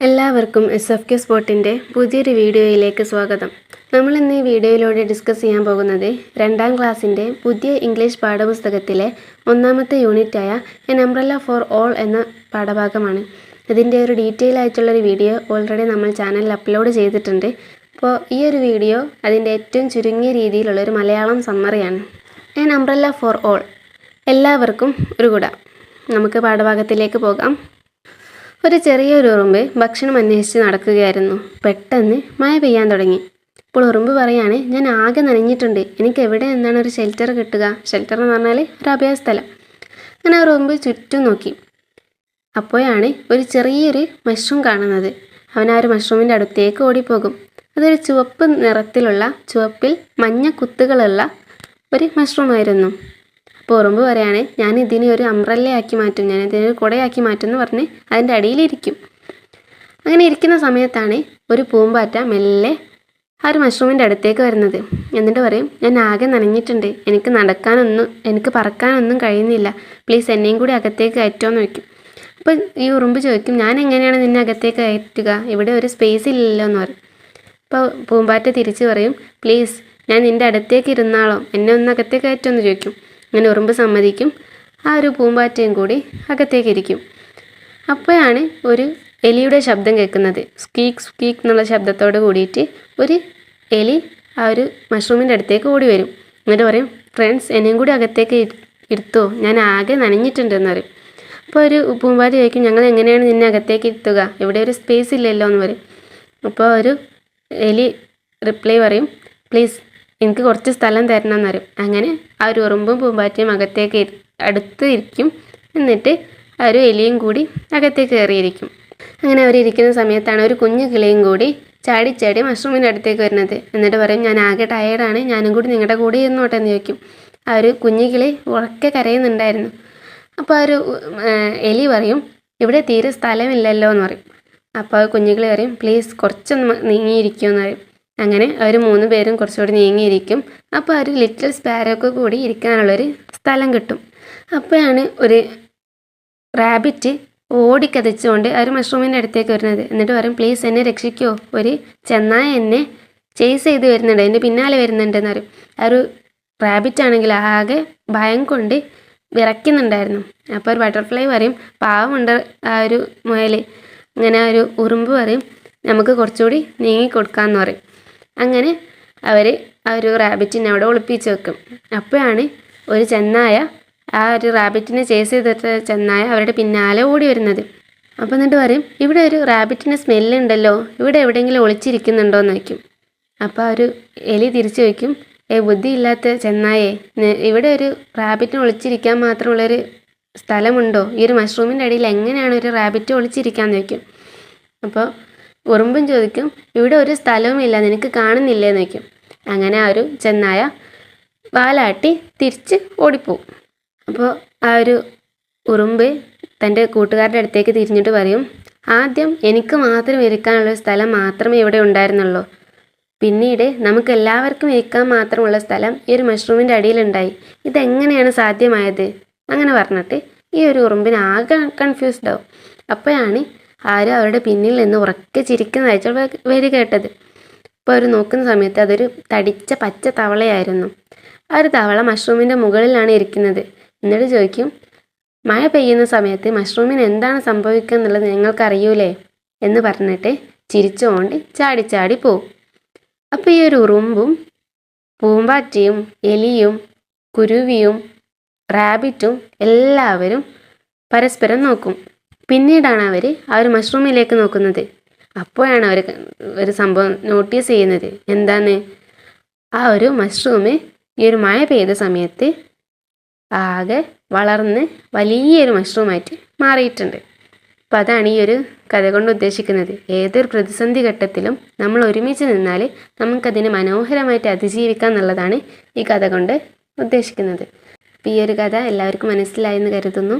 എല്ലാവർക്കും S F K സ്പോട്ടിന്റെ പുതിയൊരു വീഡിയോയിലേക്ക് സ്വാഗതം. നമ്മൾ ഇന്ന് ഈ വീഡിയോയിലൂടെ ഡിസ്കസ് ചെയ്യാൻ പോകുന്നത് രണ്ടാം ക്ലാസ്സിന്റെ പുതിയ ഇംഗ്ലീഷ് പാഠപുസ്തകത്തിലെ ഒന്നാമത്തെ യൂണിറ്റായ എൻ അംബ്രല്ല ഫോർ ഓൾ എന്ന പാഠഭാഗമാണ്. ഇതിന്റെ ഒരു ഡീറ്റെയിൽ ആയിട്ടുള്ളൊരു വീഡിയോ ഓൾറെഡി നമ്മൾ ചാനലിൽ അപ്ലോഡ് ചെയ്തിട്ടുണ്ട്. അപ്പോൾ ഈ ഒരു വീഡിയോ അതിന്റെ ഏറ്റവും ചുരുങ്ങിയ രീതിയിലുള്ളൊരു മലയാളം സമ്മറിയാണ് എൻ അംബ്രല്ല ഫോർ ഓൾ എല്ലാവർക്കും ഒരു കുട. നമുക്ക് പാഠഭാഗത്തിലേക്ക് പോകാം. ഒരു ചെറിയ ഒരു ഉറുമ്പ് ഭക്ഷണം അന്വേഷിച്ച് നടക്കുകയായിരുന്നു. പെട്ടെന്ന് മഴ പെയ്യാൻ തുടങ്ങി. അപ്പോൾ ഉറുമ്പ് പറയാണ് ഞാൻ ആകെ നനഞ്ഞിട്ടുണ്ട്. എനിക്ക് എവിടെ നിന്നാണ് ഒരു ഷെൽട്ടർ കിട്ടുക? ഷെൽട്ടർ എന്ന് പറഞ്ഞാൽ ഒരു അഭയസ്ഥലം. അങ്ങനെ ഉറുമ്പ് ചുറ്റും നോക്കി. അപ്പോഴാണ് ഒരു ചെറിയൊരു മഷ്റൂം കാണുന്നത്. അവൻ ആ ഒരു മഷ്റൂമിന്റെ അടുത്തേക്ക് ഓടിപ്പോകും. അതൊരു ചുവപ്പ് നിറത്തിലുള്ള ചുവപ്പിൽ മഞ്ഞ കുത്തുകളുള്ള ഒരു മഷ്റൂം ആയിരുന്നു. അപ്പോൾ ഉറുമ്പ് പറയാണ് ഞാൻ ഇതിനെ ഒരു അമ്പ്രല്ലയാക്കി മാറ്റും ഞാൻ ഇതിനെ ഒരു കുടയാക്കി മാറ്റും എന്ന് പറഞ്ഞ് അതിന്റെ അടിയിലിരിക്കും. അങ്ങനെ ഇരിക്കുന്ന സമയത്താണ് ഒരു പൂമ്പാറ്റ മെല്ലെ ആ ഒരു മഷ്റൂമിന്റെ അടുത്തേക്ക് വരുന്നത്. എന്നിട്ട് പറയും ഞാൻ ആകെ നനഞ്ഞിട്ടുണ്ട് എനിക്ക് നടക്കാനൊന്നും എനിക്ക് പറക്കാനൊന്നും കഴിയുന്നില്ല. പ്ലീസ് എന്നെയും കൂടി അകത്തേക്ക് കയറ്റുമെന്ന് വയ്ക്കും അപ്പോൾ ഈ ഉറുമ്പ് ചോദിക്കും ഞാൻ എങ്ങനെയാണ് നിന്നെ അകത്തേക്ക് കയറ്റുക? ഇവിടെ ഒരു സ്പേസ് ഇല്ലല്ലോ എന്ന് പറയും. അപ്പോൾ പൂമ്പാറ്റ തിരിച്ച് പറയും പ്ലീസ് ഞാൻ നിന്റെ അടുത്തേക്ക് ഇരുന്നാളോ എന്നെ ഒന്ന് അകത്തേക്ക് കയറ്റുമെന്ന് ചോദിക്കും. അങ്ങനെ ഉറുമ്പ് സമ്മതിക്കും. ആ ഒരു പൂമ്പാറ്റയും കൂടി അകത്തേക്ക് ഇരിക്കും അപ്പോഴാണ് ഒരു എലിയുടെ ശബ്ദം കേൾക്കുന്നത്. സ്കീക്ക് സ്കീക്ക് എന്നുള്ള ശബ്ദത്തോട് കൂടിയിട്ട് ഒരു എലി ആ ഒരു മഷ്റൂമിന്റെ അടുത്തേക്ക് ഓടി വരും. എന്നിട്ട് പറയും ഫ്രണ്ട്സ് എന്നെയും കൂടി അകത്തേക്ക് ഇരുത്തോ. ഞാൻ ആകെ നനഞ്ഞിട്ടുണ്ടെന്ന് പറയും. അപ്പോൾ ഒരു പൂമ്പാറ്റ ചോദിക്കും ഞങ്ങൾ എങ്ങനെയാണ് നിന്നെ അകത്തേക്ക് ഇരുത്തുക? ഇവിടെ ഒരു സ്പേസ് ഇല്ലല്ലോ എന്ന് പറയും. അപ്പോൾ ഒരു എലി റിപ്ലൈ പറയും പ്ലീസ് എനിക്ക് കുറച്ച് സ്ഥലം തരണം എന്ന് പറയും അങ്ങനെ ആ ഒരു ഉറുമ്പും പൂമ്പാറ്റയും അകത്തേക്ക് അടുത്ത് ഇരിക്കും. എന്നിട്ട് ആ ഒരു എലിയും കൂടി അകത്തേക്ക് കയറിയിരിക്കും. അങ്ങനെ അവരിയ്ക്കുന്ന സമയത്താണ് ഒരു കുഞ്ഞു കിളിയും കൂടി ചാടി ചാടി മഷ്റൂമിന്റെ അടുത്തേക്ക് വരുന്നത്. എന്നിട്ട് പറയും ഞാൻ ആകെ ടയേർഡാണ് ഞാനും കൂടി നിങ്ങളുടെ കൂടെ ഇരുന്നോട്ടെ എന്ന് ചോദിക്കും. ആ ഒരു കുഞ്ഞു കിളി ഉറക്കെ കരയുന്നുണ്ടായിരുന്നു. അപ്പോൾ ആ ഒരു എലി പറയും ഇവിടെ തീരെ സ്ഥലമില്ലല്ലോ എന്ന് പറയും. അപ്പോൾ ആ കുഞ്ഞു കിളി പറയും പ്ലീസ് കുറച്ചൊന്ന് നീങ്ങിയിരിക്കുമെന്ന് പറയും. അങ്ങനെ അവർ മൂന്ന് പേരും കുറച്ചുകൂടി നീങ്ങിയിരിക്കും. അപ്പോൾ ഒരു ലിറ്റിൽ സ്പാരോക്ക് കൂടി ഇരിക്കാനുള്ളൊരു സ്ഥലം കിട്ടും. അപ്പോഴാണ് ഒരു റാബിറ്റ് ഓടിക്കതച്ചുകൊണ്ട് ആ ഒരു മഷ്റൂമിന്റെ അടുത്തേക്ക് വരുന്നത്. എന്നിട്ട് പറയും പ്ലീസ് എന്നെ രക്ഷിക്കോ. ഒരു ചെന്നായ എന്നെ ചേസ് ചെയ്ത് വരുന്നുണ്ട്. എന്റെ പിന്നാലെ വരുന്നുണ്ടെന്ന് പറയും. ആ ഒരു റാബിറ്റ് ആണെങ്കിൽ ആകെ ഭയം കൊണ്ട് വിറയ്ക്കുന്നുണ്ടായിരുന്നു. അപ്പോൾ ഒരു ബട്ടർഫ്ലൈ പറയും പാവമുണ്ട് ആ ഒരു മുയൽ അങ്ങനെ ഒരു ഉറുമ്പ് പറയും നമുക്ക് കുറച്ചുകൂടി നീങ്ങി കൊടുക്കാമെന്ന് പറയും. അങ്ങനെ അവർ ആ ഒരു റാബിറ്റിനെ അവിടെ ഒളിപ്പിച്ച് വെക്കും. അപ്പോഴാണ് ഒരു ചെന്നായ ആ ഒരു റാബിറ്റിനെ ചേസ് ചെയ്തിട്ട് ചെന്നായ അവരുടെ പിന്നാലെ ഓടി വരുന്നത്. അപ്പോൾ എന്നിട്ട് പറയും ഇവിടെ ഒരു റാബിറ്റിന്റെ സ്മെല്ലുണ്ടല്ലോ ഇവിടെ എവിടെയെങ്കിലും ഒളിച്ചിരിക്കുന്നുണ്ടോ? എന്ന് വയ്ക്കും അപ്പോൾ ആ ഒരു എലി തിരിച്ചു വയ്ക്കും ഏ ബുദ്ധിയില്ലാത്ത ചെന്നായേ ഇവിടെ ഒരു റാബിറ്റിന് ഒളിച്ചിരിക്കാൻ മാത്രമുള്ളൊരു സ്ഥലമുണ്ടോ? ഈ ഒരു മഷ്റൂമിന്റെ അടിയിൽ എങ്ങനെയാണ് ഒരു റാബിറ്റ് ഒളിച്ചിരിക്കാൻ വയ്ക്കും അപ്പോൾ ഉറുമ്പും ചോദിക്കും ഇവിടെ ഒരു സ്ഥലവുമില്ല നിനക്ക് കാണുന്നില്ലേന്ന് വയ്ക്കും അങ്ങനെ ആ ഒരു ചെന്നായ വാലാട്ടി തിരിച്ച് ഓടിപ്പോവും. അപ്പോൾ ആ ഒരു ഉറുമ്പ് തന്റെ കൂട്ടുകാരുടെ അടുത്തേക്ക് തിരിഞ്ഞിട്ട് പറയും ആദ്യം എനിക്ക് മാത്രം ഇരിക്കാനുള്ള സ്ഥലം മാത്രമേ ഇവിടെ ഉണ്ടായിരുന്നുള്ളൂ. പിന്നീട് നമുക്ക് എല്ലാവർക്കും ഇരിക്കാൻ മാത്രമുള്ള സ്ഥലം ഈ ഒരു മഷ്റൂമിന്റെ അടിയിലുണ്ടായി. ഇതെങ്ങനെയാണ് സാധ്യമായത്? അങ്ങനെ പറഞ്ഞിട്ട് ഈ ഒരു ഉറുമ്പിന് ആകെ കൺഫ്യൂസ്ഡ് ആവും. അപ്പോഴാണ് ആരും അവരുടെ പിന്നിൽ നിന്ന് ഉറക്കെ ചിരിക്കുന്നതായിട്ട് വരി കേട്ടത്. അപ്പോൾ അവർ നോക്കുന്ന സമയത്ത് അതൊരു തടിച്ച പച്ച തവളയായിരുന്നു. ആ ഒരു തവള മഷ്റൂമിന്റെ മുകളിലാണ് ഇരിക്കുന്നത്. എന്നിട്ട് ചോദിക്കും മഴ പെയ്യുന്ന സമയത്ത് മഷ്റൂമിന് എന്താണ് സംഭവിക്കുക എന്നുള്ളത് നിങ്ങൾക്കറിയൂലേ എന്ന് പറഞ്ഞിട്ട് ചിരിച്ചുകൊണ്ട് ചാടി ചാടി പോവും. അപ്പോൾ ഈ ഒരു ഉറുമ്പും പൂമ്പാറ്റയും എലിയും കുരുവിയും റാബിറ്റും എല്ലാവരും പരസ്പരം നോക്കും. പിന്നീടാണ് അവർ ആ ഒരു മഷ്റൂമിലേക്ക് നോക്കുന്നത്. അപ്പോഴാണ് അവർ ഒരു സംഭവം നോട്ടീസ് ചെയ്യുന്നത്. എന്താണ് ആ ഒരു മഷ്റൂം ഈ ഒരു മഴ പെയ്ത സമയത്ത് ആകെ വളർന്ന് വലിയൊരു മഷ്റൂമായിട്ട് മാറിയിട്ടുണ്ട്. അപ്പോൾ അതാണ് ഈ ഒരു കഥ കൊണ്ട് ഉദ്ദേശിക്കുന്നത്. ഏതൊരു പ്രതിസന്ധി ഘട്ടത്തിലും നമ്മൾ ഒരുമിച്ച് നിന്നാൽ നമുക്കതിനെ മനോഹരമായിട്ട് അതിജീവിക്കാം എന്നുള്ളതാണ് ഈ കഥ കൊണ്ട് ഉദ്ദേശിക്കുന്നത്. അപ്പോൾ ഈ ഒരു കഥ എല്ലാവർക്കും മനസ്സിലായെന്ന് കരുതുന്നു.